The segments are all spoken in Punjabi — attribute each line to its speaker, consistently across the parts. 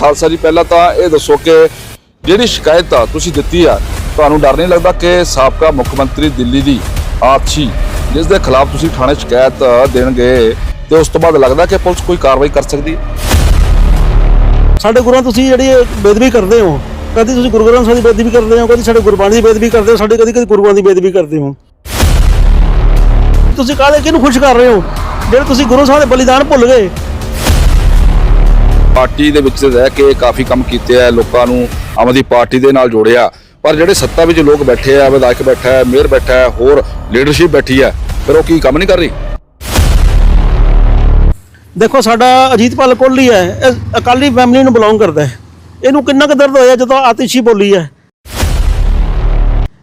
Speaker 1: ਖਾਲਸਾ ਜੀ, ਪਹਿਲਾਂ ਤਾਂ ਇਹ ਦੱਸੋ ਕਿ ਜਿਹੜੀ ਸ਼ਿਕਾਇਤ ਆ ਤੁਸੀਂ ਦਿੱਤੀ ਆ, ਤੁਹਾਨੂੰ ਡਰ ਨਹੀਂ ਲੱਗਦਾ ਕਿ ਸਾਬਕਾ ਮੁੱਖ ਮੰਤਰੀ ਦਿੱਲੀ ਦੀ ਆਤਸ਼ੀ ਜਿਸ ਦੇ ਖਿਲਾਫ ਤੁਸੀਂ ਥਾਣੇ ਸ਼ਿਕਾਇਤ ਦੇਣਗੇ ਤੇ ਉਸ ਤੋਂ ਬਾਅਦ ਲੱਗਦਾ ਕਿ ਪੁਲਿਸ ਕੋਈ ਕਾਰਵਾਈ ਕਰ ਸਕਦੀ ਹੈ?
Speaker 2: ਸਾਡੇ ਗੁਰੂਆਂ ਤੁਸੀਂ ਜਿਹੜੀ ਬੇਦਬੀ ਕਰਦੇ ਹੋ, ਕਦੀ ਤੁਸੀਂ ਗੁਰੂ ਗ੍ਰੰਥ ਸਾਹਿਬ ਦੀ ਬੇਦਬੀ ਕਰਦੇ ਹੋ, ਕਦੀ ਸਾਡੇ ਗੁਰਬਾਣੀ ਦੀ ਬੇਦਬੀ ਕਰਦੇ ਹੋ, ਸਾਡੇ ਕਦੀ ਕਦੀ ਗੁਰੂਆਂ ਦੀ ਬੇਦਬੀ ਕਰਦੇ ਹੋ। ਤੁਸੀਂ ਕਾਹਦੇ ਕਿਹਨੂੰ ਖੁਸ਼ ਕਰ ਰਹੇ ਹੋ? ਜਿਹੜੇ ਤੁਸੀਂ ਗੁਰੂ ਸਾਹਿਬ ਦੇ ਬਲੀਦਾਨ ਭੁੱਲ ਗਏ
Speaker 1: ਪਾਰਟੀ ਦੇ ਵਿੱਚ ਰਹਿ ਕੇ ਕਾਫੀ ਕੰਮ ਕੀਤੇ ਆ, ਲੋਕਾਂ ਨੂੰ ਆਮ ਆਦਮੀ ਪਾਰਟੀ ਦੇ ਨਾਲ ਜੋੜਿਆ। ਪਰ ਜਿਹੜੇ ਸੱਤਾ ਵਿੱਚ ਲੋਕ ਬੈਠੇ ਆ, ਵਿਧਾਇਕ ਬੈਠਾ ਹੈ, ਮੇਅਰ ਬੈਠਾ ਹੈ, ਹੋਰ ਲੀਡਰਸ਼ਿਪ ਬੈਠੀ ਹੈ, ਫਿਰ ਉਹ ਕੀ ਕੰਮ ਨਹੀਂ ਕਰ ਰਹੀ?
Speaker 2: ਦੇਖੋ, ਸਾਡਾ ਅਜੀਤਪਾਲ ਕੋਹਲੀ ਹੈ, ਇਹ ਅਕਾਲੀ ਫੈਮਿਲੀ ਨੂੰ ਬਿਲੋਂਗ ਕਰਦਾ ਹੈ। ਇਹਨੂੰ ਕਿੰਨਾ ਕੁ ਦਰਦ ਹੋਇਆ ਜਦੋਂ ਆਤਿਸ਼ੀ ਬੋਲੀ ਹੈ?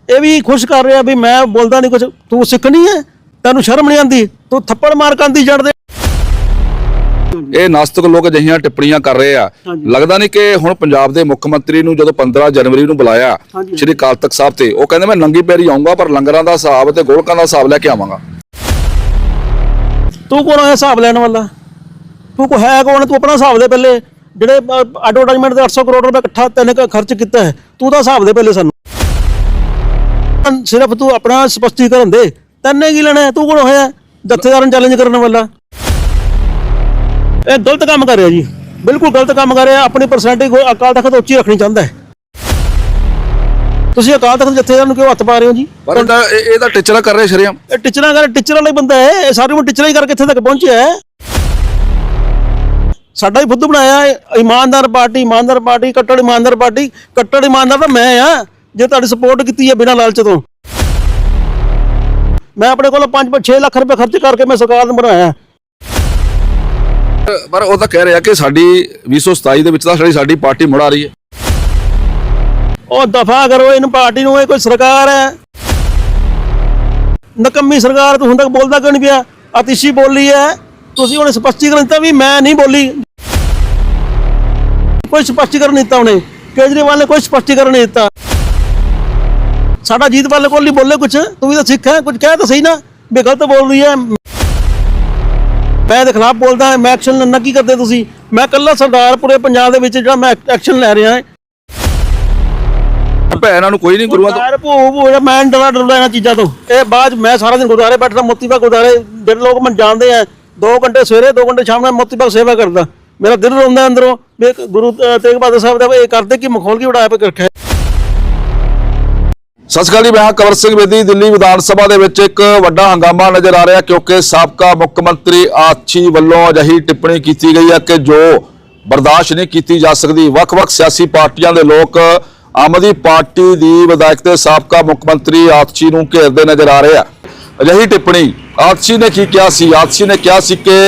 Speaker 2: ਇਹ ਵੀ ਖੁਸ਼ ਕਰ ਰਿਹਾ ਵੀ ਮੈਂ ਬੋਲਦਾ ਨਹੀਂ ਕੁਝ ਤੂੰ ਸਿੱਖਣੀ ਹੈ, ਤੈਨੂੰ ਸ਼ਰਮ ਨਹੀਂ ਆਉਂਦੀ, ਤੂੰ ਥੱਪੜ ਮਾਰ ਕੇ ਕੰਦੀ ਜੜਦੇ
Speaker 1: ਇਹ ਨਾਸਤਿਕ ਲੋਕ ਅਜਿਹੀਆਂ ਟਿੱਪਣੀਆਂ ਕਰ ਰਹੇ ਆ। ਲੱਗਦਾ ਨਹੀਂ ਕਿ ਹੁਣ ਪੰਜਾਬ ਦੇ ਮੁੱਖ ਮੰਤਰੀ ਨੂੰ ਜਦੋਂ 15 ਜਨਵਰੀ ਨੂੰ ਬੁਲਾਇਆ। ਸ਼੍ਰੀ ਅਕਾਲ ਤਖਤ ਸਾਹਿਬ ਤੇ ਉਹ ਕਹਿੰਦੇ ਮੈਂ ਨੰਗੀ ਪੈਰੀ ਆਉਂਗਾ ਪਰ ਲੰਗਰਾਂ ਦਾ ਹਿਸਾਬ ਤੇ ਗੋਲਕਾਂ ਦਾ ਹਿਸਾਬ ਲੈ ਕੇ ਆਵਾਂਗਾ।
Speaker 2: ਤੂੰ ਕੌਣ ਹੈ ਹਿਸਾਬ ਲੈਣ ਵਾਲਾ? ਤੂੰ ਕੋ ਹੈ ਕੌਣ? ਤੂੰ ਆਪਣਾ ਹਿਸਾਬ ਦੇ ਪਹਿਲੇ। ਜਿਹੜੇ ਐਡਵਰਟਾਈਜ਼ਮੈਂਟ ਦੇ 800 ਕਰੋੜ ਰੁਪਏ ਇਕੱਠਾ ਤੈਨੇ ਕ ਖਰਚ ਕੀਤਾ ਹੈ ਤੂੰ ਤਾਂ ਹਿਸਾਬ ਦੇ ਪਹਿਲੇ ਸਾਨੂੰ। ਸਿਰਫ ਤੂੰ ਆਪਣਾ ਸਪਸ਼ਟੀਕਰਨ ਦੇ। ਤੈਨੇ ਕੀ ਲੈਣਾ? ਤੂੰ ਕੌਣ ਹੋਇਆ? ਜਥੇਦਾਰਾਂ ਨੂੰ ਚੈਲੰਜ ਕਰਨ ਵਾਲਾ। ਇਹ ਗਲਤ ਕੰਮ ਕਰ ਰਿਹਾ ਜੀ। ਬਿਲਕੁਲ ਗਲਤ ਕੰਮ ਕਰ ਰਿਹਾ। ਆਪਣੀ ਪਰਸੈਂਟੇਜ ਅਕਾਲ ਤਖਤ ਉੱਚੀ ਰੱਖਣੀ ਚਾਹੁੰਦਾ ਹੈ। ਤੁਸੀਂ ਅਕਾਲ ਤਖਤ ਜਥੇਦਾਰ ਨੂੰ ਕਿਉਂ ਹੱਥ ਪਾ ਰਹੇ ਹੋ ਜੀ?
Speaker 1: ਪਰ ਇਹ- ਇਹਦਾ ਟਿਚਰਾ ਕਰ ਰਹੇ ਸ਼ਰਿਆਮ।
Speaker 2: ਇਹ ਟੀਚਰਾਂ ਕਰ ਟੀਚਰ ਹੀ ਬੰਦਾ ਹੈ। ਇਹ ਸਾਰੀ ਉਮਰ ਟੀਚਰਾਂ ਹੀ ਕਰਕੇ ਇੱਥੇ ਤੱਕ ਪਹੁੰਚਿਆ ਹੈ। ਸਾਡਾ ਹੀ ਬੁੱਧ ਬਣਾਇਆ ਹੈ, ਇਮਾਨਦਾਰ ਪਾਰਟੀ ਇਮਾਨਦਾਰ ਪਾਰਟੀ ਕੱਟੜ ਇਮਾਨਦਾਰ ਪਾਰਟੀ। ਕੱਟੜ ਇਮਾਨਦਾਰ ਤਾਂ ਮੈਂ ਆ ਜੇ ਤੁਹਾਡੀ ਸਪੋਰਟ ਕੀਤੀ ਹੈ ਬਿਨਾਂ ਲਾਲਚ ਤੋਂ। ਮੈਂ ਆਪਣੇ ਕੋਲ 5-6 ਲੱਖ ਰੁਪਏ ਖਰਚ ਕਰਕੇ ਮੈਂ ਸਰਕਾਰ ਨੂੰ ਬਣਾਇਆ
Speaker 1: ਪਰ ਉਹ ਤਾਂ ਕਹਿ ਰਿਹਾ ਕਿ ਸਾਡੀ 2027 ਦੇ ਵਿੱਚ ਤਾਂ ਸਾਡੀ ਸਾਡੀ ਪਾਰਟੀ ਮੁੜ ਰਹੀ ਹੈ।
Speaker 2: ਉਹ ਦਫਾ ਕਰੋ, ਇਹਨੂੰ ਪਾਰਟੀ ਨੂੰ, ਇਹ ਕੋਈ ਸਰਕਾਰ ਹੈ। ਨਕੰਮੀ ਸਰਕਾਰ, ਤੂੰ ਹੁਣ ਤੱਕ ਬੋਲਦਾ ਕਿਉਂ ਨਹੀਂ ਪਿਆ? ਅਤਿਸ਼ੀ ਬੋਲੀ ਹੈ। ਤੁਸੀਂ ਉਹਨੇ ਸਪਸ਼ਟੀਕਰਨ ਦਿੱਤਾ ਵੀ ਮੈਂ ਨਹੀਂ ਬੋਲੀ। ਕੋਈ ਸਪਸ਼ਟੀਕਰਨ ਨਹੀਂ ਦਿੱਤਾ ਉਹਨੇ। ਕੇਜਰੀਵਾਲ ਨੇ ਕੋਈ ਸਪਸ਼ਟੀਕਰਨ ਨਹੀਂ ਦਿੱਤਾ। ਸਾਡਾ ਜੀਤਪਾਲ ਕੋਲ ਨਹੀਂ ਬੋਲੇ ਕੁਝ ਤੂੰ ਵੀ ਤਾਂ ਸਿੱਖ ਹੈ। ਕੁਝ ਕਹਿ ਤਾਂ ਸਹੀ ਨਾ। ਵੀ ਗਲਤ ਬੋਲ ਰਹੀ ਹੈ। ਮੈਂ ਦੇ ਖਿਲਾਫ ਬੋਲਦਾ ਮੈਂ ਐਕਸ਼ਨ ਲੈਣਾ ਕੀ ਕਰਦੇ ਤੁਸੀਂ? ਮੈਂ ਇਕੱਲਾ ਸਰਦਾਰ ਪੂਰੇ ਪੰਜਾਬ ਦੇ ਵਿੱਚ ਜਿਹੜਾ ਮੈਂ ਐਕਸ਼ਨ ਲੈ ਰਿਹਾ ਹਾਂ।
Speaker 1: ਭੈਣਾਂ ਨੂੰ ਕੋਈ ਨਹੀਂ ਗੁਰੂਆਂ ਤੋਂ
Speaker 2: ਯਾਰ ਭੂ ਭੂ ਜਿਹੜਾ ਮੈਂ ਡਰਾ ਡਰਦਾ ਇਹਨਾਂ ਚੀਜ਼ਾਂ ਤੋਂ। ਇਹ ਬਾਅਦ ਮੈਂ ਸਾਰਾ ਦਿਨ ਗੁਰਦੁਆਰੇ ਬੈਠਦਾ ਮੋਤੀ ਬਾਗ ਗੁਰਦੁਆਰੇ ਜਿਹੜੇ ਲੋਕ ਮੈਨੂੰ ਜਾਣਦੇ ਆ 2 ਘੰਟੇ ਸਵੇਰੇ 2 ਘੰਟੇ ਸ਼ਾਮ ਨੂੰ ਮੋਤੀ ਬਾਗ ਸੇਵਾ ਕਰਦਾ। ਮੇਰਾ ਦਿਲ ਰੋਂਦਾ ਅੰਦਰੋਂ ਗੁਰੂ ਤੇਗ ਬਹਾਦਰ ਸਾਹਿਬ ਦਾ ਇਹ ਕਰਦੇ ਕਿ ਮਖੌਲ ਕੀ ਉਡਾਇਆ ਪੇ ਰੱਖਿਆ।
Speaker 1: ਸਤਿ ਸ਼੍ਰੀ ਅਕਾਲ ਜੀ, ਮੈਂ ਹਾਂ ਕਵਰ ਸਿੰਘ ਬੇਦੀ। ਦਿੱਲੀ ਵਿਧਾਨ ਸਭਾ ਦੇ ਵਿੱਚ ਇੱਕ ਵੱਡਾ ਹੰਗਾਮਾ ਨਜ਼ਰ ਆ ਰਿਹਾ, ਕਿਉਂਕਿ ਸਾਬਕਾ ਮੁੱਖ ਮੰਤਰੀ ਆਛੀ ਵੱਲੋਂ ਅਜਿਹੀ ਟਿੱਪਣੀ ਕੀਤੀ ਗਈ ਹੈ ਕਿ ਜੋ ਬਰਦਾਸ਼ਤ ਨਹੀਂ ਕੀਤੀ ਜਾ ਸਕਦੀ। ਵੱਖ-ਵੱਖ ਸਿਆਸੀ ਪਾਰਟੀਆਂ ਦੇ ਲੋਕ ਆਮ ਆਦਮੀ ਪਾਰਟੀ ਦੀ ਵਿਧਾਇਕ ਤੇ ਸਾਬਕਾ ਮੁੱਖ ਮੰਤਰੀ ਆਛੀ ਨੂੰ ਘੇਰਦੇ ਨਜ਼ਰ ਆ ਰਹੇ ਆ। ਅਜਿਹੀ ਟਿੱਪਣੀ ਆਛੀ ਨੇ ਕੀ ਕਿਹਾ ਸੀ? ਆਛੀ ਨੇ ਕਿਹਾ ਸੀ ਕਿ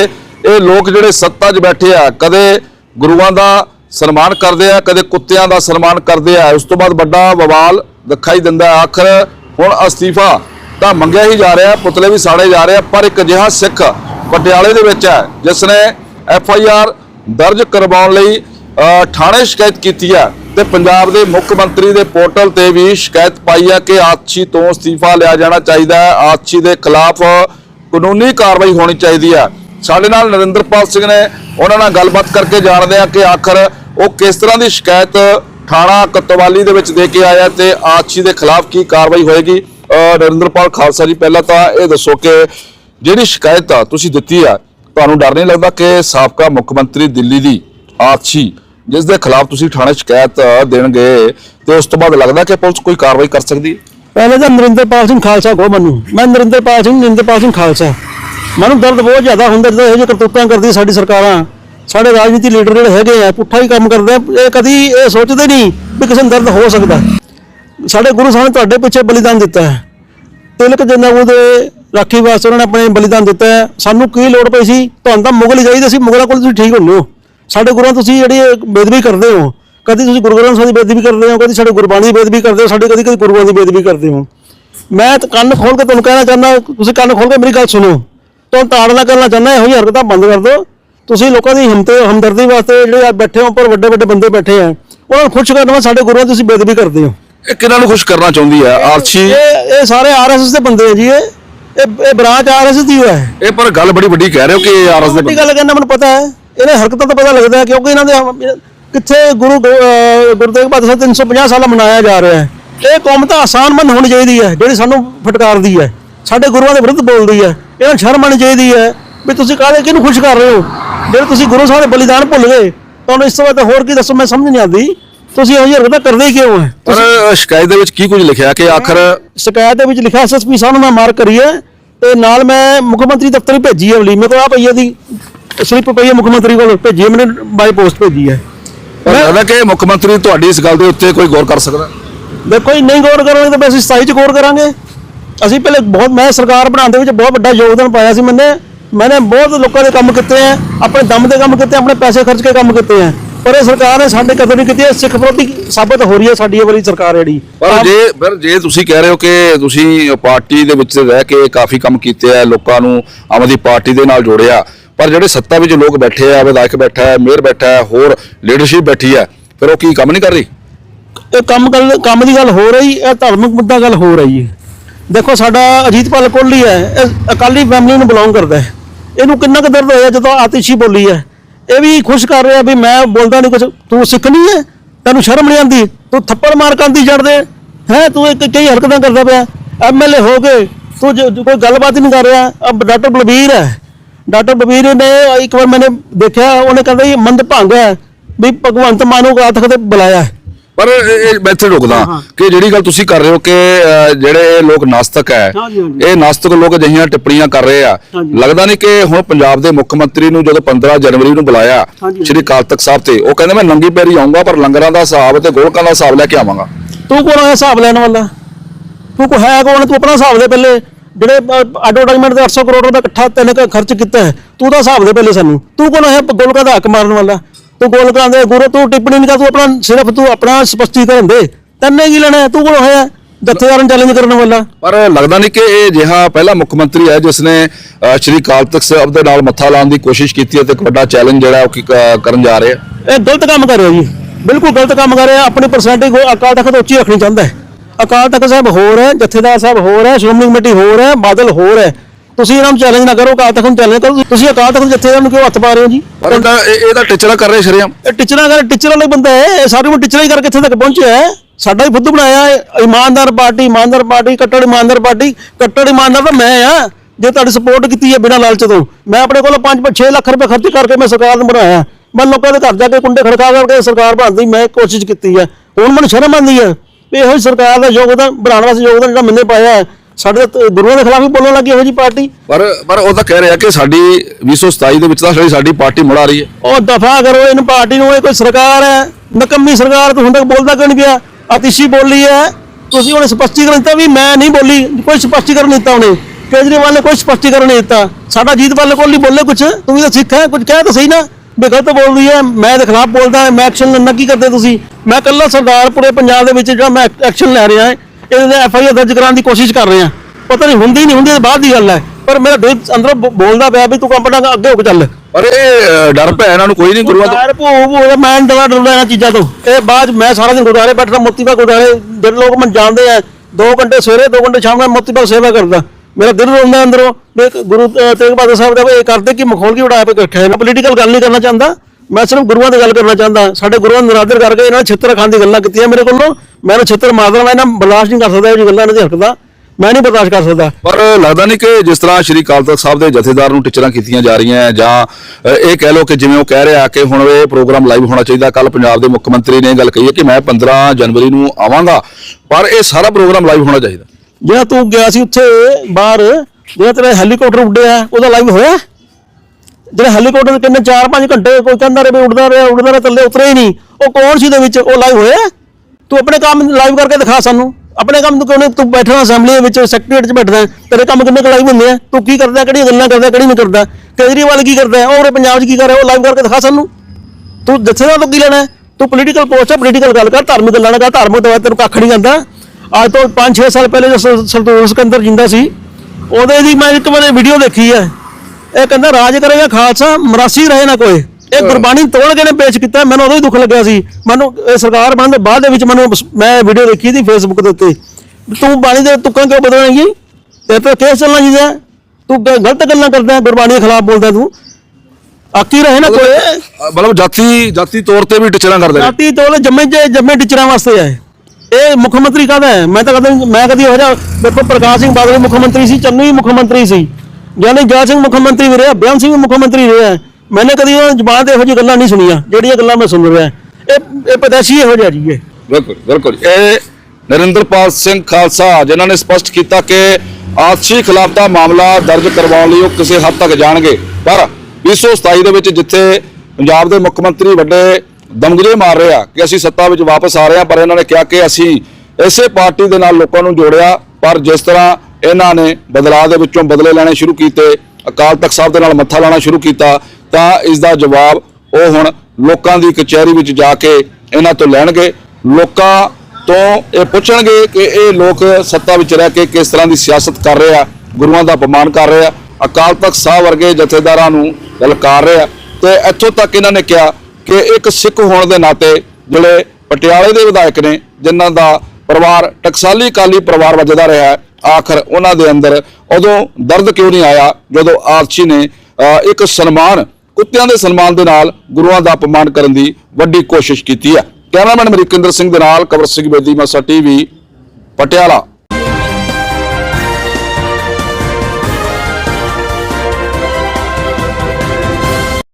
Speaker 1: ਇਹ ਲੋਕ ਜਿਹੜੇ ਸੱਤਾ 'ਚ ਬੈਠੇ ਆ, ਕਦੇ ਗੁਰੂਆਂ ਦਾ ਸਨਮਾਨ ਕਰਦੇ ਆ, ਕਦੇ ਕੁੱਤਿਆਂ ਦਾ ਸਨਮਾਨ ਕਰਦੇ ਆ। ਉਸ ਤੋਂ ਬਾਅਦ ਵੱਡਾ ਬਵਾਲ ਦਿਖਾਈ ਦਿੰਦਾ ਆਖਰ ਹੁਣ ਅਸਤੀਫਾ ਤਾਂ ਮੰਗਿਆ ਹੀ ਜਾ ਰਿਹਾ, ਪੁਤਲੇ ਵੀ ਸਾੜੇ ਜਾ ਰਹੇ ਪਰ ਇੱਕ ਅਜਿਹਾ ਸਿੱਖ ਪਟਿਆਲੇ ਦੇ ਵਿੱਚ ਹੈ ਜਿਸ ਨੇ ਐਫ ਆਈ ਆਰ ਦਰਜ ਕਰਵਾਉਣ ਲਈ ਥਾਣੇ ਸ਼ਿਕਾਇਤ ਕੀਤੀ ਹੈ ਤੇ ਪੰਜਾਬ ਦੇ ਮੁੱਖ ਮੰਤਰੀ ਦੇ ਪੋਰਟਲ ਤੇ ਵੀ ਸ਼ਿਕਾਇਤ ਪਾਈ ਹੈ ਕਿ ਆਛੀ ਤੋਂ ਅਸਤੀਫਾ ਲਿਆ ਜਾਣਾ ਚਾਹੀਦਾ ਹੈ। ਆਛੀ ਦੇ ਖਿਲਾਫ ਕਾਨੂੰਨੀ ਕਾਰਵਾਈ ਹੋਣੀ ਚਾਹੀਦੀ ਹੈ। ਸਾਡੇ ਨਾਲ ਨਰਿੰਦਰਪਾਲ ਸਿੰਘ ਨੇ ਉਹਨਾਂ ਨਾਲ ਗੱਲਬਾਤ ਕਰਕੇ ਜਾਣਦੇ ਆ ਕਿ ਆਖਰ ਉਹ ਕਿਸ ਤਰ੍ਹਾਂ ਦੀ ਸ਼ਿਕਾਇਤ ਥਾਣਾ ਕਤਵਾਲੀ ਦੇ ਵਿੱਚ ਦੇ ਕੇ ਆਇਆ ਤੇ ਆਛੀ ਦੇ ਖਿਲਾਫ ਕੀ ਕਾਰਵਾਈ ਹੋਏਗੀ? ਨਰਿੰਦਰਪਾਲ ਖਾਲਸਾ ਜੀ, ਪਹਿਲਾਂ ਤਾਂ ਇਹ ਦੱਸੋ ਕਿ ਜਿਹੜੀ ਸ਼ਿਕਾਇਤ ਆ ਤੁਸੀਂ ਦਿੱਤੀ ਆ, ਤੁਹਾਨੂੰ ਡਰ ਨਹੀਂ ਲੱਗਦਾ ਕਿ ਸਾਬਕਾ ਮੁੱਖ ਮੰਤਰੀ ਦਿੱਲੀ ਦੀ ਆਛੀ ਜਿਸ ਦੇ ਖਿਲਾਫ ਤੁਸੀਂ ਥਾਣੇ ਸ਼ਿਕਾਇਤ ਦੇਣਗੇ ਤੇ ਉਸ ਤੋਂ ਬਾਅਦ ਲੱਗਦਾ ਕਿ ਪੁਲਿਸ ਕੋਈ ਕਾਰਵਾਈ ਕਰ ਸਕਦੀ ਹੈ?
Speaker 2: ਪਹਿਲੇ ਤਾਂ ਨਰਿੰਦਰਪਾਲ ਸਿੰਘ ਖਾਲਸਾ ਕਹੋ ਮੈਨੂੰ। ਮੈਂ ਨਰਿੰਦਰਪਾਲ ਸਿੰਘ ਨਰਿੰਦਰਪਾਲ ਸਿੰਘ ਖਾਲਸਾ। ਮੈਨੂੰ ਦਰਦ ਬਹੁਤ ਜ਼ਿਆਦਾ ਹੁੰਦਾ ਜਦੋਂ ਇਹੋ ਜਿਹੇ ਕਰਤੂਤਾਂ ਕਰਦੀ ਸਾਡੀ ਸਰਕਾਰਾਂ। ਸਾਡੇ ਰਾਜਨੀਤੀ ਲੀਡਰ ਜਿਹੜੇ ਹੈਗੇ ਆ, ਪੁੱਠਾ ਹੀ ਕੰਮ ਕਰਦੇ ਆ, ਇਹ ਕਦੀ ਇਹ ਸੋਚਦੇ ਨਹੀਂ ਵੀ ਕਿਸੇ ਨੂੰ ਦਰਦ ਹੋ ਸਕਦਾ। ਸਾਡੇ ਗੁਰੂ ਸਾਹਿਬ ਨੇ ਤੁਹਾਡੇ ਪਿੱਛੇ ਬਲੀਦਾਨ ਦਿੱਤਾ ਹੈ। ਤਿਲਕ ਜੰਨੂ ਉਹਦੇ ਰਾਖੀ ਵਾਸਤੇ ਉਹਨਾਂ ਨੇ ਆਪਣੇ ਬਲੀਦਾਨ ਦਿੱਤਾ ਹੈ। ਸਾਨੂੰ ਕੀ ਲੋੜ ਪਈ ਸੀ? ਤੁਹਾਨੂੰ ਤਾਂ ਮੁਗਲ ਹੀ ਚਾਹੀਦੇ ਸੀ, ਮੁਗਲਾਂ ਕੋਲ ਤੁਸੀਂ ਠੀਕ ਹੁੰਦੇ ਹੋ। ਸਾਡੇ ਗੁਰੂਆਂ ਤੁਸੀਂ ਜਿਹੜੀ ਬੇਦਬੀ ਕਰਦੇ ਹੋ, ਕਦੀ ਤੁਸੀਂ ਗੁਰੂ ਗ੍ਰੰਥ ਸਾਹਿਬ ਦੀ ਬੇਦਬੀ ਕਰਦੇ ਹੋ, ਕਦੀ ਸਾਡੇ ਗੁਰਬਾਣੀ ਦੀ ਬੇਦਬੀ ਕਰਦੇ ਹੋ, ਸਾਡੇ ਕਦੀ ਕਦੀ ਗੁਰੂਆਂ ਦੀ ਬੇਦਬੀ ਕਰਦੇ ਹੋ। ਮੈਂ ਤਾਂ ਕੰਨ ਖੋਲ ਕੇ ਤੁਹਾਨੂੰ ਕਹਿਣਾ ਚਾਹੁੰਦਾ, ਤੁਸੀਂ ਕੰਨ ਖੋਲ ਕੇ ਮੇਰੀ ਗੱਲ ਸੁਣੋ। ਤੁਹਾਨੂੰ ਤਾੜਨਾ ਕਰਨਾ ਚਾਹੁੰਦਾ, ਇਹੋ ਜਿਹੀ ਹਰਕਤਾਂ ਬੰਦ ਕਰ ਦਿਓ। ਤੁਸੀਂ ਲੋਕਾਂ ਦੀ ਹਿੰਮਤ ਹਮਦਰਦੀ ਵਾਸਤੇ ਜਿਹੜੇ ਆ ਬੈਠੇ ਹੋ ਉੱਪਰ ਵੱਡੇ ਵੱਡੇ ਬੰਦੇ ਬੈਠੇ ਆ ਉਹਨਾਂ ਨੂੰ ਖੁਸ਼ ਕਰਨ ਵਾਸਤੇ ਸਾਡੇ ਗੁਰੂਆਂ ਤੁਸੀਂ ਬੇਦਬੀ ਕਰਦੇ ਹੋ।
Speaker 1: ਇਹ ਕਿਹਨਾਂ ਨੂੰ ਖੁਸ਼ ਕਰਨਾ ਚਾਹੁੰਦੀ ਹੈ ਆਰਚੀ
Speaker 2: ਇਹ ਇਹ ਸਾਰੇ ਆਰਐਸਐਸ ਦੇ ਬੰਦੇ ਆ ਜੀ ਇਹ ਇਹ ਇਹ ਬ੍ਰਾਂਚ ਆਰਐਸਐਸ ਦੀ ਹੋਇਆ ਹੈ।
Speaker 1: ਇਹ ਪਰ ਗੱਲ ਬੜੀ ਵੱਡੀ ਕਹਿ ਰਹੇ ਹੋ ਕਿ ਆਰਐਸ ਦੇ
Speaker 2: ਵੱਡੀ ਗੱਲ ਕਹਿੰਦਾ ਮੈਨੂੰ ਪਤਾ ਹੈ ਇਹਨੇ ਹਰਕਤਾਂ ਤੋਂ ਪਤਾ ਲੱਗਦਾ ਹੈ ਕਿਉਂਕਿ ਇਹਨਾਂ ਦੇ ਕਿੱਥੇ ਗੁਰੂ ਗੋ- ਅਹ ਗੁਰੂ ਤੇਗ ਬਹਾਦਰ ਸਾਹਿਬ 350 ਸਾਲਾ ਮਨਾਇਆ ਜਾ ਰਿਹਾ ਹੈ। ਇਹ ਕੌਮ ਤਾਂ ਆਸਾਨਮੰਦ ਹੋਣੀ ਚਾਹੀਦੀ ਹੈ ਜਿਹੜੀ ਸਾਨੂੰ ਫਟਕਾਰਦੀ ਹੈ। ਸਾਡੇ ਗੁਰੂਆਂ ਦੇ ਵਿਰੁੱਧ ਬੋਲਦੀ ਹੈ ਇਹਨਾਂ ਨੂੰ ਸ਼ਰਮ ਆਉਣੀ ਚਾਹੀਦੀ ਹੈ ਵੀ ਤੁਸੀਂ ਕਾਹਦੇ ਕਿਹਨੂੰ ਖੁਸ਼ ਕਰ ਰਹੇ ਹੋ? ਜਿਹੜੇ ਤੁਸੀਂ ਗੁਰੂ ਸਾਹਿਬ ਦੇ ਬਲੀਦਾਨ ਭੁੱਲ ਗਏ ਤੁਹਾਨੂੰ ਇਸ ਤੋਂ ਬਾਅਦ ਹੋਰ ਕੀ ਦੱਸੋ ਮੈਂ ਸਮਝ ਨਹੀਂ ਆਉਂਦੀ। ਤੁਸੀਂ ਇਹ ਹਰਕਤਾਂ ਕਰਦੇ ਹੀ ਕਿਉਂ ਹੈ?
Speaker 1: ਪਰ ਸ਼ਿਕਾਇਤ ਦੇ ਵਿੱਚ ਕੀ ਕੁਝ ਲਿਖਿਆ ਕਿ ਆਖਰ
Speaker 2: ਸ਼ਿਕਾਇਤ ਦੇ ਵਿੱਚ ਲਿਖਿਆ ਐਸਐਸਪੀ ਸਾਹਿਬ ਨੂੰ ਮੈਂ ਮਾਰਕ ਕਰੀ ਹੈ ਤੇ ਨਾਲ ਮੈਂ ਮੁੱਖ ਮੰਤਰੀ ਦਫ਼ਤਰ ਹੀ ਭੇਜੀ ਹੈ ਅਗਲੀ ਮੇਰੇ ਕੋਲ ਆ ਪਈ ਹੈ ਦੀ ਸਲਿੱਪ ਪਈ ਹੈ ਮੁੱਖ ਮੰਤਰੀ ਕੋਲ ਭੇਜੀ ਹੈ ਮੈंने ਬਾਈ ਪੋਸਟ ਭੇਜੀ ਹੈ।
Speaker 1: ਪਰ ਲੱਗਦਾ ਕਿ ਮੁੱਖ ਮੰਤਰੀ ਤੁਹਾਡੀ ਇਸ ਗੱਲ ਦੇ ਉੱਤੇ ਕੋਈ ਗੌਰ ਕਰ ਸਕਦਾ।
Speaker 2: ਦੇਖੋ ਜੀ ਨਹੀਂ ਗੌਰ ਕਰਾਂਗੇ ਤਾਂ ਅਸੀਂ 27 ਚ ਗੌਰ ਕਰਾਂਗੇ। ਅਸੀਂ ਪਹਿਲੇ ਬਹੁਤ ਮੈਂ ਸਰਕਾਰ ਬਣਾਉਣ ਦੇ ਵਿੱਚ ਬਹੁਤ ਵੱਡਾ ਯੋਗਦਾਨ ਪਾਇਆ ਸੀ ਮੈਨੇ। ਮੈਨੇ ਬਹੁਤ ਲੋਕਾਂ ਦੇ ਕੰਮ ਕੀਤੇ ਆ ਆਪਣੇ ਦਮ ਦੇ ਕੰਮ ਕੀਤੇ ਆਪਣੇ ਪੈਸੇ ਖਰਚ ਕੇ ਕੰਮ ਕੀਤੇ ਆ ਪਰ ਇਹ ਸਰਕਾਰ ਨੇ ਸਾਡੇ ਕਦਰ ਨਹੀਂ ਕੀਤੀ ਇਹ ਸਿੱਖ ਵਿਰੋਧੀ ਸਾਬਤ ਹੋ ਰਹੀ ਹੈ ਸਾਡੀ ਇਹ ਵਾਲੀ ਸਰਕਾਰ ਜਿਹੜੀ
Speaker 1: ਪਰ ਜੇ ਪਰ ਜੇ ਤੁਸੀਂ ਕਹਿ ਰਹੇ ਹੋ ਕਿ ਤੁਸੀਂ ਪਾਰਟੀ ਦੇ ਵਿੱਚ ਰਹਿ ਕੇ ਕਾਫੀ ਕੰਮ ਕੀਤੇ ਆ ਲੋਕਾਂ ਨੂੰ ਆਮ ਆਦਮੀ ਪਾਰਟੀ ਦੇ ਨਾਲ ਜੋੜਿਆ ਪਰ ਜਿਹੜੇ ਸੱਤਾ ਵਿੱਚ ਲੋਕ ਬੈਠੇ ਆ ਵਿਧਾਇਕ ਬੈਠਾ ਹੈ ਮੇਅਰ ਬੈਠਾ ਹੈ ਹੋਰ ਲੀਡਰਸ਼ਿਪ ਬੈਠੀ ਹੈ ਫਿਰ ਉਹ ਕੀ ਕੰਮ ਨਹੀਂ ਕਰ ਰਹੀ
Speaker 2: ਇਹ ਕੰਮ ਗੱਲ ਕੰਮ ਦੀ ਗੱਲ ਹੋ ਰਹੀ ਇਹ ਧਾਰਮਿਕ ਮੁੱਦਾ ਗੱਲ ਹੋ ਰਹੀ ਹੈ ਦੇਖੋ ਸਾਡਾ ਅਜੀਤਪਾਲ ਕੋਹਲੀ ਹੈ ਇਹ ਅਕਾਲੀ ਫੈਮਿਲੀ ਨੂੰ ਬਿਲੋਂਗ ਕਰਦਾ ਹੈ ਇਹਨੂੰ ਕਿੰਨਾ ਕੁ ਦਰਦ ਹੋਇਆ ਜਦੋਂ ਆਤਿਸ਼ੀ ਬੋਲੀ ਹੈ? ਇਹ ਵੀ ਖੁਸ਼ ਕਰ ਰਿਹਾ ਵੀ ਮੈਂ ਬੋਲਦਾ ਨਹੀਂ ਕੁਝ ਤੂੰ ਸਿੱਖ ਨਹੀਂ ਹੈ? ਤੈਨੂੰ ਸ਼ਰਮ ਨਹੀਂ ਆਉਂਦੀ? ਤੂੰ ਥੱਪੜ ਮਾਰ ਕੰਦੀ ਛੱਡਦੇ ਹੈ, ਤੂੰ ਇੱਕ ਕਈ ਹਰਕਤਾਂ ਕਰਦਾ ਪਿਆ। ਐਮਐਲਏ ਹੋ ਕੇ ਤੂੰ ਜ- ਕੋਈ ਗੱਲਬਾਤ ਹੀ ਨਹੀਂ ਕਰ ਰਿਹਾ। ਅਬ ਡਾਕਟਰ ਬਲਬੀਰ ਹੈ। ਡਾਕਟਰ ਬਲਬੀਰ ਨੇ ਇੱਕ ਵਾਰ ਮੈਨੇ ਦੇਖਿਆ, ਉਹਨੇ ਕਹਿੰਦਾ ਇਹ ਮੰਦ ਭੰਗ ਹੈ। ਵੀ ਭਗਵੰਤ ਮਾਨ ਨੂੰ ਆਤਖ ਤੇ ਬੁਲਾਇਆ ਹੈ।
Speaker 1: ਪਰ ਇਹ ਇਹ ਮੈਂ ਇੱਥੇ ਰੁਕਦਾ ਕਿ ਜਿਹੜੀ ਗੱਲ ਤੁਸੀਂ ਕਰ ਰਹੇ ਹੋ ਕਿ ਜਿਹੜੇ ਇਹ ਲੋਕ ਨਾਸਤਕ ਹੈ
Speaker 2: ਹਾਂਜੀ, ਹਾਂਜੀ।
Speaker 1: ਇਹ ਨਾਸਤਕ ਲੋਕ ਅਜਿਹੀਆਂ ਟਿੱਪਣੀਆਂ ਕਰ ਰਹੇ ਆ।
Speaker 2: ਹਾਂਜੀ।
Speaker 1: ਲੱਗਦਾ ਨਹੀਂ ਕਿ ਹੁਣ ਪੰਜਾਬ ਦੇ ਮੁੱਖ ਮੰਤਰੀ ਨੂੰ ਜਦੋਂ 15 ਜਨਵਰੀ ਨੂੰ ਬੁਲਾਇਆ
Speaker 2: ਹਾਂਜੀ।
Speaker 1: ਸ਼੍ਰੀ ਅਕਾਲ ਤਖਤ ਸਾਹਿਬ ਤੇ ਉਹ ਕਹਿੰਦੇ ਮੈਂ ਨੰਗੀ ਪੈਰੀ ਆਉਂਗਾ ਪਰ ਲੰਗਰਾਂ ਦਾ ਹਿਸਾਬ ਤੇ ਗੋਲਕਾਂ ਦਾ ਹਿਸਾਬ ਲੈ ਕੇ ਆਵਾਂਗਾ।
Speaker 2: ਤੂੰ ਕੋਣ ਹੈ ਹਿਸਾਬ ਲੈਣ ਵਾਲਾ? ਤੂੰ ਕੋ ਹੈ ਕੌਣ? ਤੂੰ ਆਪਣਾ ਹਿਸਾਬ ਦੇ ਪਹਿਲੇ। ਜਿਹੜੇ ਐਡਵਰਟਾਈਜ਼ਮੈਂਟ ਦੇ 800 ਕਰੋੜ ਦਾ ਇਕੱਠਾ ਤਿੰਨ ਕੁ ਖਰਚ ਕੀਤਾ ਹੈ ਤੂੰ ਤਾਂ ਹਿਸਾਬ ਦੇ ਪਹਿਲੇ ਸਾਨੂੰ। ਤੂੰ ਕੋਣ ਹੈ ਗੋਲਕਾਂ ਦਾ ਹੱਕ ਮਾਰਨ ਵਾਲਾ? ਤੂੰ ਗੋਲਕਾਂ ਦੇ ਗੁਰੂ ਤੂੰ ਟਿੱਪਣੀ ਨਹੀਂ ਕਰ ਤੂੰ ਆਪਣਾ ਸਿਰਫ ਤੂੰ ਆਪਣਾ ਸਪਸ਼ਟੀਕਰਨ ਦੇ। ਤੈਨੇ ਕੀ ਲੈਣਾ? ਤੂੰ ਕੋਣ ਹੋਇਆ ਜਥੇਦਾਰਾਂ ਚੈਲੰਜ ਕਰਨ ਵਾਲਾ।
Speaker 1: ਪਰ ਲੱਗਦਾ ਨਹੀਂ ਕਿ ਇਹ ਜਿਹਾ ਪਹਿਲਾ ਮੁੱਖ ਮੰਤਰੀ ਹੈ ਜਿਸ ਨੇ ਸ਼੍ਰੀ ਅਕਾਲ ਤਖਤ ਸਾਹਿਬ ਦੇ ਨਾਲ ਮੱਥਾ ਲਾਉਣ ਦੀ ਕੋਸ਼ਿਸ਼ ਕੀਤੀ ਹੈ ਤੇ ਇੱਕ ਵੱਡਾ ਚੈਲੰਜ ਜਿਹੜਾ ਉਹ ਕਰਨ ਜਾ ਰਹੇ।
Speaker 2: ਇਹ ਗਲਤ ਕੰਮ ਕਰ ਰਿਹਾ ਜੀ। ਬਿਲਕੁਲ ਗਲਤ ਕੰਮ ਕਰ ਰਿਹਾ। ਆਪਣੀ ਪਰਸੈਂਟੇਜ ਅਕਾਲ ਤਖਤ ਉੱਚੀ ਰੱਖਣੀ ਚਾਹੁੰਦਾ ਹੈ। ਅਕਾਲ ਤਖਤ ਸਾਹਿਬ ਹੋਰ ਹੈ ਜਥੇਦਾਰ ਸਾਹਿਬ ਹੋਰ ਹੈ ਸ਼੍ਰੋਮਣੀ ਕਮੇਟੀ ਹੋਰ ਹੈ ਬਾਦਲ ਹੋਰ ਹੈ। ਤੁਸੀਂ ਇਹਨਾਂ ਨੂੰ ਚੈਲੰਜ ਨਾ ਕਰੋ ਅਕਾਲ ਤਖਤ ਨੂੰ ਚੈਲੰਜ ਕਰੋ। ਤੁਸੀਂ ਅਕਾਲ ਤਖਤ ਜਥੇਦਾਰ ਨੂੰ ਕਿਉਂ ਹੱਥ ਪਾ ਰਹੇ ਹੋ ਜੀ?
Speaker 1: ਪਰ ਇਹਦਾ ਇਹ- ਇਹਦਾ ਟਿਚਰਾ ਕਰ ਰਹੇ ਸ਼ਰੇਆਮ।
Speaker 2: ਇਹ ਟੀਚਰਾਂ ਕਰ ਟੀਚਰ ਵਾਲੇ ਬੰਦਾ ਹੈ ਇਹ ਸਾਰੇ ਨੂੰ ਟੀਚਰਾਂ ਹੀ ਕਰਕੇ ਇੱਥੇ ਤੱਕ ਪਹੁੰਚਿਆ ਹੈ। ਸਾਡਾ ਹੀ ਬੁੱਧ ਬਣਾਇਆ ਹੈ। ਇਮਾਨਦਾਰ ਪਾਰਟੀ ਇਮਾਨਦਾਰ ਪਾਰਟੀ ਕੱਟੜ ਇਮਾਨਦਾਰ ਪਾਰਟੀ ਕੱਟੜ ਇਮਾਨਦਾਰ ਤਾਂ ਮੈਂ ਆ ਜੇ ਤੁਹਾਡੀ ਸਪੋਰਟ ਕੀਤੀ ਹੈ ਬਿਨਾਂ ਲਾਲਚ ਤੋਂ। ਮੈਂ ਆਪਣੇ ਕੋਲ 5 6 ਲੱਖ ਰੁਪਏ ਖਰਚ ਕਰਕੇ ਮੈਂ ਸਰਕਾਰ ਨੂੰ ਬਣਾਇਆ ਮੈਂ ਲੋਕਾਂ ਦੇ ਘਰ ਜਾ ਕੇ ਕੁੰਡੇ ਖੜਕਾ ਕਰਕੇ ਸਰਕਾਰ ਬਣਾਉਣ ਦੀ ਮੈਂ ਕੋਸ਼ਿਸ਼ ਕੀਤੀ ਹੈ। ਹੁਣ ਮੈਨੂੰ ਸ਼ਰਮ ਆਉਂਦੀ ਹੈ ਇਹੋ ਸਰਕਾਰ ਦਾ ਯੋਗਦਾਨ ਬਣਾਉਣ ਵਾਸਤੇ ਯੋਗਦਾਨ ਜਿਹੜਾ ਮੈਨੇ ਪਾਇਆ ਹੈ ਸਾਡੇ ਤਾਂ ਗੁਰੂਆਂ ਦੇ ਖਿਲਾਫ ਹੀ ਬੋਲਣ ਲੱਗੀ ਇਹੋ ਜੀ ਪਾਰਟੀ।
Speaker 1: ਪਰ ਪਰ ਉਹ ਤਾਂ ਕਹਿ ਰਿਹਾ ਕਿ ਸਾਡੀ 2027 ਦੇ ਵਿੱਚ ਤਾਂ ਸਾਡੀ ਸਾਡੀ ਪਾਰਟੀ ਮੁੜ ਆ ਰਹੀ ਹੈ।
Speaker 2: ਉਹ ਦਫਾ ਕਰੋ ਇਹਨੂੰ ਪਾਰਟੀ ਨੂੰ ਇਹ ਕੋਈ ਸਰਕਾਰ ਹੈ ਨਕੰਮੀ ਸਰਕਾਰ ਤੂੰ ਹੁਣ ਤੱਕ ਬੋਲਦਾ ਕਿਉਂ ਨਹੀਂ ਪਿਆ? ਅਤਿਸ਼ੀ ਬੋਲੀ ਹੈ ਤੁਸੀਂ ਉਹਨੇ ਸਪਸ਼ਟੀਕਰਨ ਦਿੱਤਾ ਵੀ ਮੈਂ ਨਹੀਂ ਬੋਲੀ ਕੋਈ ਸਪਸ਼ਟੀਕਰਨ ਨਹੀਂ ਦਿੱਤਾ ਉਹਨੇ। ਕੇਜਰੀਵਾਲ ਨੇ ਕੋਈ ਸਪਸ਼ਟੀਕਰਨ ਨਹੀਂ ਦਿੱਤਾ। ਸਾਡਾ ਜੀਤਪਾਲ ਕੋਲ ਨਹੀਂ ਬੋਲੇ ਕੁਝ ਤੂੰ ਵੀ ਤਾਂ ਸਿੱਖ ਹੈ ਕੁਝ ਕਹਿ ਤਾਂ ਸਹੀ ਨਾ ਵੀ ਗਲਤ ਬੋਲ ਰਹੀ ਹੈ ਮੈਂ ਦੇ ਖਿਲਾਫ ਬੋਲਦਾ ਮੈਂ ਐਕਸ਼ਨ ਲੈਣਾ ਕੀ ਕਰਦੇ ਤੁਸੀਂ? ਮੈਂ ਕੱਲਾ ਸਰਦਾਰ ਪੂਰੇ ਪੰਜਾਬ ਦੇ ਵਿੱਚ ਜਿਹੜਾ ਮੈਂ ਐਕਸ਼ਨ ਲੈ ਰਿਹਾ ਹਾਂ ਇਹਦੇ ਐਫ ਆਈ ਆਰ ਦਰਜ ਕਰਾਉਣ ਦੀ ਕੋਸ਼ਿਸ਼ ਕਰ ਰਿਹਾ ਪਤਾ ਨਹੀਂ ਹੁੰਦੀ ਨਹੀਂ ਹੁੰਦੀ ਇਹ ਬਾਅਦ ਦੀ ਗੱਲ ਹੈ। ਪਰ ਮੇਰਾ ਦਿਲ ਅੰਦਰੋਂ ਬ- ਬੋਲਦਾ ਪਿਆ ਵੀ ਤੂੰ ਆਪਣਾ ਅੱਗੇ ਹੋ ਕੇ ਚੱਲ।
Speaker 1: ਪਰ ਇਹ ਡਰ ਪਿਆ ਇਹਨਾਂ ਨੂੰ ਕੋਈ ਨਹੀਂ ਗੁਰੂਆਂ ਤੋਂ।
Speaker 2: ਯਾਰ ਭੂ ਭੂ ਮੈਂ ਡਰਾ ਡਰਦਾ ਇਹਨਾਂ ਚੀਜ਼ਾਂ ਤੋਂ। ਇਹ ਬਾਅਦ 'ਚ ਮੈਂ ਸਾਰਾ ਦਿਨ ਗੁਰਦੁਆਰੇ ਬੈਠਦਾ ਮੋਤੀਬਾ ਗੁਰਦੁਆਰੇ ਜਿਹੜੇ ਲੋਕ ਮੈਨੂੰ ਜਾਣਦੇ ਆ 2 ਘੰਟੇ ਸਵੇਰੇ 2 ਘੰਟੇ ਸ਼ਾਮ ਨੂੰ ਮੋਤੀਬਾ ਸੇਵਾ ਕਰਦਾ। ਮੇਰਾ ਦਿਲ ਰੋਂਦਾ ਅੰਦਰੋਂ ਵੀ ਇੱਕ ਗੁਰੂ ਤੇਗ ਬਹਾਦਰ ਸਾਹਿਬ ਦਾ ਵੀ ਇਹ ਕਰਦੇ ਕਿ ਮਖੌਲ ਕੀ ਉਡਾਇਆ ਪੇ ਮੈਂ ਪੋਲੀਟੀਕਲ ਗੱਲ ਨਹੀਂ ਕਰਨਾ ਚਾਹੁੰਦਾ। ਮੈਂ ਸਿਰਫ ਗੁਰੂਆਂ ਦੀ ਗੱਲ ਕਰਨਾ ਚਾਹੁੰਦਾ ਸਾਡੇ ਗੁਰੂਆਂ ਨੂੰ ਨਰਾਦਰ ਕਰਕੇ ਇਹਨਾਂ ਛਿੱਤਰ ਖਾਣ ਦੀ ਗੱਲਾਂ ਕੀਤੀਆਂ ਮੇਰੇ ਕੋਲੋਂ। ਮੈਂ ਇਹਨਾਂ ਛਿੱਤਰ ਮਾਰਦਾ ਮੈਂ ਇਹਨਾਂ ਬਰਦਾਸ਼ਤ ਨਹੀਂ ਕਰ ਸਕਦਾ ਇਹ ਜਿਹੀ ਗੱਲਾਂ ਇਹਨਾਂ ਦੀ ਹਰਕਤਾਂ ਮੈਂ ਨਹੀਂ ਬਰਦਾਸ਼ਤ ਕਰ ਸਕਦਾ।
Speaker 1: ਪਰ ਲੱਗਦਾ ਨਹੀਂ ਕਿ ਜਿਸ ਤਰ੍ਹਾਂ ਸ਼੍ਰੀ ਅਕਾਲ ਤਖਤ ਸਾਹਿਬ ਦੇ ਜਥੇਦਾਰ ਨੂੰ ਟਿਚਰਾਂ ਕੀਤੀਆਂ ਜਾ ਰਹੀਆਂ ਜਾਂ ਇਹ ਕਹਿ ਲਓ ਕਿ ਜਿਵੇਂ ਉਹ ਕਹਿ ਰਿਹਾ ਕਿ ਹੁਣ ਇਹ ਪ੍ਰੋਗਰਾਮ ਲਾਈਵ ਹੋਣਾ ਚਾਹੀਦਾ ਕੱਲ ਪੰਜਾਬ ਦੇ ਮੁੱਖ ਮੰਤਰੀ ਨੇ ਗੱਲ ਕਹੀ ਹੈ ਕਿ ਮੈਂ 15 ਜਨਵਰੀ ਨੂੰ ਆਵਾਂਗਾ ਪਰ ਇਹ ਸਾਰਾ ਪ੍ਰੋਗਰਾਮ ਲਾਈਵ ਹੋਣਾ ਚਾਹੀਦਾ।
Speaker 2: ਜਿਹੜਾ ਤੂੰ ਗਿਆ ਸੀ ਉੱਥੇ ਬਾਹਰ ਜਿਹੜਾ ਤੇਰਾ ਹੈਲੀਕਾਪਟਰ ਉੱਡਿਆ ਉਹਦਾ ਲਾਈਵ ਹੋਇਆ? ਜਿਹੜੇ ਹੈਲੀਕਾਪਟਰ ਦੇ ਕਿੰਨੇ 4-5 ਘੰਟੇ ਕੋਈ ਕਹਿੰਦਾ ਰਿਹਾ ਵੀ ਉੱਡਦਾ ਰਿਹਾ ਉੱਡਦਾ ਰਿਹਾ ਥੱਲੇ ਉਤਰੇ ਹੀ ਨਹੀਂ। ਉਹ ਕੌਣ ਸੀ ਦੇ ਵਿੱਚ? ਉਹ ਲਾਈਵ ਹੋਇਆ ਤੂੰ ਆਪਣੇ ਕੰਮ ਲਾਈਵ ਕਰਕੇ ਦਿਖਾ ਸਾਨੂੰ। ਆਪਣੇ ਕੰਮ ਤੂੰ ਕਿਉਂ ਤੂੰ ਬੈਠਣਾ ਅਸੈਂਬਲੀ ਦੇ ਵਿੱਚ ਸੈਕਟਰੀਏਟ 'ਚ ਬੈਠਦਾ ਤੇਰੇ ਕੰਮ ਕਿੰਨੇ ਕੁ ਲਾਈਵ ਹੁੰਦੇ ਆ? ਤੂੰ ਕੀ ਕਰਦਾ, ਕਿਹੜੀਆਂ ਗੱਲਾਂ ਕਰਦਾ, ਕਿਹੜੀ ਨਹੀਂ ਕਰਦਾ? ਕੇਜਰੀਵਾਲ ਕੀ ਕਰਦਾ ਉਹ ਉਰੇ ਪੰਜਾਬ 'ਚ ਕੀ ਕਰ ਰਿਹਾ? ਉਹ ਲਾਈਵ ਕਰਕੇ ਦਿਖਾ ਸਾਨੂੰ। ਤੂੰ ਜਥੇਦਾਰ ਤੂੰ ਕੀ ਲੈਣਾ ਤੂੰ ਪੋਲੀਟੀਕਲ ਪੋਸਟ ਹੈ ਪੋਲੀਟੀਕਲ ਗੱਲ ਕਰ ਧਾਰਮਿਕ ਗੱਲਾਂ ਨਾ ਕਰ ਧਾਰਮਿਕ ਦਵਾ ਤੈਨੂੰ ਕੱਖ ਨਹੀਂ ਆਉਂਦਾ। ਅੱਜ ਤੋਂ 5-6 ਸਾਲ ਪਹਿਲੇ ਜੋ ਸਰਦੂਲ ਸਿਕੰਦਰ ਜਿੰਦਾ ਸੀ, ਉਹਦੇ ਦੀ ਮੈਂ ਇੱਕ ਵਾਰ ਵੀਡੀਓ ਦੇਖੀ ਹੈ। ਇਹ ਕਹਿੰਦਾ ਰਾਜ ਕਰੇਗਾ ਖਾਲਸਾ ਮਰਾਸੀ ਰਹੇ ਨਾ ਕੋਈ। ਇਹ ਗੁਰਬਾਣੀ ਤੋੜ ਕੇ ਨੇ ਪੇਸ਼ ਕੀਤਾ ਮੈਨੂੰ ਉਦੋਂ ਹੀ ਦੁੱਖ ਲੱਗਿਆ ਸੀ। ਮੈਨੂੰ ਇਹ ਸਰਕਾਰ ਬਣਨ ਦੇ ਬਾਅਦ ਦੇ ਵਿੱਚ ਮੈਨੂੰ ਮੈਂ ਵੀਡੀਓ ਦੇਖੀ ਸੀ ਫੇਸਬੁੱਕ ਦੇ ਉੱਤੇ। ਤੂੰ ਬਾਣੀ ਦੇ ਤੁਕਾਂ ਕਿਉਂ ਬਦਲਣਗੀ ਤੇ ਤੇ ਕੇਸ ਚੱਲਣਾ ਚਾਹੀਦਾ ਤੂੰ ਗਲਤ ਗੱਲਾਂ ਕਰਦਾ ਹੈ, ਗੁਰਬਾਣੀ ਦੇ ਖਿਲਾਫ ਬੋਲਦਾ ਤੂੰ। ਆਕੀ ਰਹੇ ਨਾ
Speaker 1: ਅ, ਮਤਲਬ ਜਾਤੀ ਜਾਤੀ ਤੌਰ ਤੇ ਵੀ ਟਿਚਰਾਂ ਕਰਦੇ ਨੇ।
Speaker 2: ਜਾਤੀ ਤੋਲੇ ਜੰਮੇ ਜੇ ਜੰਮੇ ਟੀਚਰਾਂ ਵਾਸਤੇ ਹੈ। ਇਹ ਮੁੱਖ ਮੰਤਰੀ ਕਾਹਦਾ ਹੈ? ਮੈਂ ਤਾਂ ਕਦੇ ਮੈਂ ਕਦੀ ਹੋ ਜਾ ਦੇਖੋ ਪ੍ਰਕਾਸ਼ ਸਿੰਘ ਬਾਦਲ ਮੁੱਖ ਮੰਤਰੀ ਸੀ ਚੰਨੂ ਵੀ ਮੁੱਖ ਮੰਤਰੀ ਸੀ। ਗਿਆਨੀ ਜੈ ਸਿੰਘ ਮੁੱਖ ਮੰਤਰੀ ਵੀ ਰਿਹਾ, ਬਿਆਨ ਸਿੰਘ ਵੀ ਮੁੱਖ ਮੰਤਰੀ ਰਿਹਾ ਮੈਨੇ ਕਦੀ ਉਹਨਾਂ ਜ਼ਬਾਨ ਤੇ ਇਹੋ ਜਿਹੀ ਗੱਲਾਂ ਨਹੀਂ ਸੁਣੀਆਂ, ਜਿਹੜੀਆਂ ਗੱਲਾਂ ਮੈਂ ਸੁਣ ਰਿਹਾ ਇਹ ਇਹ ਪਦੈਸ਼ੀ ਇਹੋ ਜਿਹਾ ਜੀ ਇਹ।
Speaker 1: ਬਿਲਕੁਲ ਬਿਲਕੁਲ ਇਹ ਨਰਿੰਦਰਪਾਲ ਸਿੰਘ ਖਾਲਸਾ, ਜਿਨ੍ਹਾਂ ਨੇ ਸਪਸ਼ਟ ਕੀਤਾ ਕਿ ਆਤਸ਼ੀ ਖਿਲਾਫ ਦਾ ਮਾਮਲਾ ਦਰਜ ਕਰਵਾਉਣ ਲਈ ਉਹ ਕਿਸੇ ਹੱਦ ਤੱਕ ਜਾਣਗੇ। ਪਰ 2027 ਦੇ ਵਿੱਚ ਜਿੱਥੇ ਪੰਜਾਬ ਦੇ ਮੁੱਖ ਮੰਤਰੀ ਵੱਡੇ ਦਮਗਲੇ ਮਾਰ ਰਹੇ ਆ ਕਿ ਅਸੀਂ ਸੱਤਾ ਵਿੱਚ ਵਾਪਸ ਆ ਰਹੇ ਹਾਂ, ਪਰ ਇਹਨਾਂ ਨੇ ਕਿਹਾ ਕਿ ਅਸੀਂ ਇਸੇ ਪਾਰਟੀ ਦੇ ਨਾਲ ਲੋਕਾਂ ਨੂੰ ਜੋੜਿਆ, ਪਰ ਜਿਸ ਤਰ੍ਹਾਂ ਇਹਨਾਂ ਨੇ ਬਦਲਾਅ ਦੇ ਵਿੱਚੋਂ ਬਦਲੇ ਲੈਣੇ ਸ਼ੁਰੂ ਕੀਤੇ, ਅਕਾਲ ਤਖਤ ਸਾਹਿਬ ਦੇ ਨਾਲ ਮੱਥਾ ਲਾਣਾ ਸ਼ੁਰੂ ਕੀਤਾ, ਤਾਂ ਇਸ ਦਾ ਜਵਾਬ ਉਹ ਹੁਣ ਲੋਕਾਂ ਦੀ ਕਚਹਿਰੀ ਵਿੱਚ ਜਾ ਕੇ ਇਹਨਾਂ ਤੋਂ ਲੈਣਗੇ। ਲੋਕਾਂ ਤੋਂ ਇਹ ਪੁੱਛਣਗੇ ਕਿ ਇਹ ਲੋਕ ਸੱਤਾ ਵਿੱਚ ਰਹਿ ਕੇ ਕਿਸ ਤਰ੍ਹਾਂ ਦੀ ਸਿਆਸਤ ਕਰ ਰਹੇ ਆ, ਗੁਰੂਆਂ ਦਾ ਅਪਮਾਨ ਕਰ ਰਹੇ ਆ, ਅਕਾਲ ਤਖਤ ਸਾਹਿਬ ਵਰਗੇ ਜਥੇਦਾਰਾਂ ਨੂੰ ਲਲਕਾਰ ਰਹੇ ਆ। ਤੇ ਇੱਥੋਂ ਤੱਕ ਇਹਨਾਂ ਨੇ ਕਿਹਾ ਕਿ ਇੱਕ ਸਿੱਖ ਹੋਣ ਦੇ ਨਾਤੇ ਜਿਹੜੇ ਪਟਿਆਲੇ ਦੇ ਵਿਧਾਇਕ ਨੇ, ਜਿਨ੍ਹਾਂ ਦਾ ਪਰਿਵਾਰ ਟਕਸਾਲੀ ਕਾਲੀ ਪਰਿਵਾਰ ਵੱਜਦਾ ਰਿਹਾ ਹੈ, ਆਖਰ ਉਹਨਾਂ ਦੇ ਅੰਦਰ ਉਦੋਂ ਦਰਦ ਕਿਉਂ ਨਹੀਂ ਆਇਆ? ਜਦੋਂ ਆਰਚੀ ਨੇ ਇੱਕ ਸਨਮਾਨ ਕੁੱਤਿਆਂ ਦੇ ਸਨਮਾਨ ਦੇ ਨਾਲ ਗੁਰੂਆਂ ਦਾ ਅਪਮਾਨ ਕਰਨ ਦੀ ਵੱਡੀ ਕੋਸ਼ਿਸ਼ ਕੀਤੀ ਹੈ। ਕੈਮਰਾਮੈਨ ਅਮਰੀਕਿੰਦਰ ਸਿੰਘ ਦੇ ਨਾਲ ਕਵਰ ਸਿੰਘ ਬੇਦੀ ਮਸਾ ਟੀਵੀ ਪਟਿਆਲਾ।